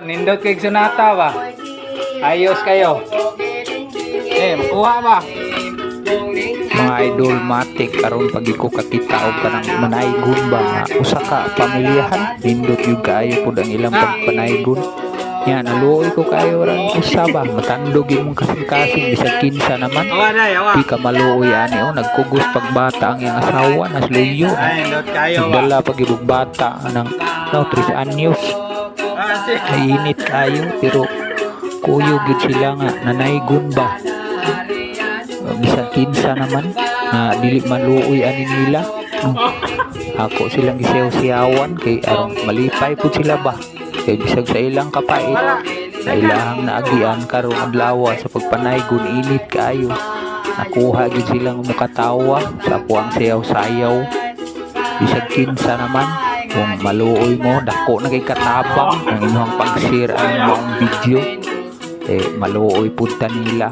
Nindot kay sunata ba? Ayos kayo. Eh, makuha ba? mga idol matik karon pag ko kakita og kanang manaygon ba? Usa ka pamilyahan? Nindot yung kaayo pud ang ilang pagpanaygon yan aluoy ko kayo ran usa ba? Matandog imong kasing-kasing. Bisag kinsa naman. Di ka maluoy ani. Oh nagkugos pagbata ang iyang asawa. Nas luyo Ay, nindot kayo ba? Nagdala pag ibog bata ng no, 3 anyos Ah, si. ay init kayo pero kuyo gid sila nga. Nanaygon ba bisan kinsa naman na dili maluoy ani nila. Ako silang gisayaw-sayawan kay aron malipay pud sila ba? Kay bisag sa ilang kapait sa ilang naagian karon adlaw sa pagpanaygon init kaayo. Nakuha gid silang mukatawa sa puang sayaw-sayaw bisag kinsa naman kung maluoy mo dako na kay katabang. Ang inyong pag-share ang inyong video. Eh maluoy pud ta nila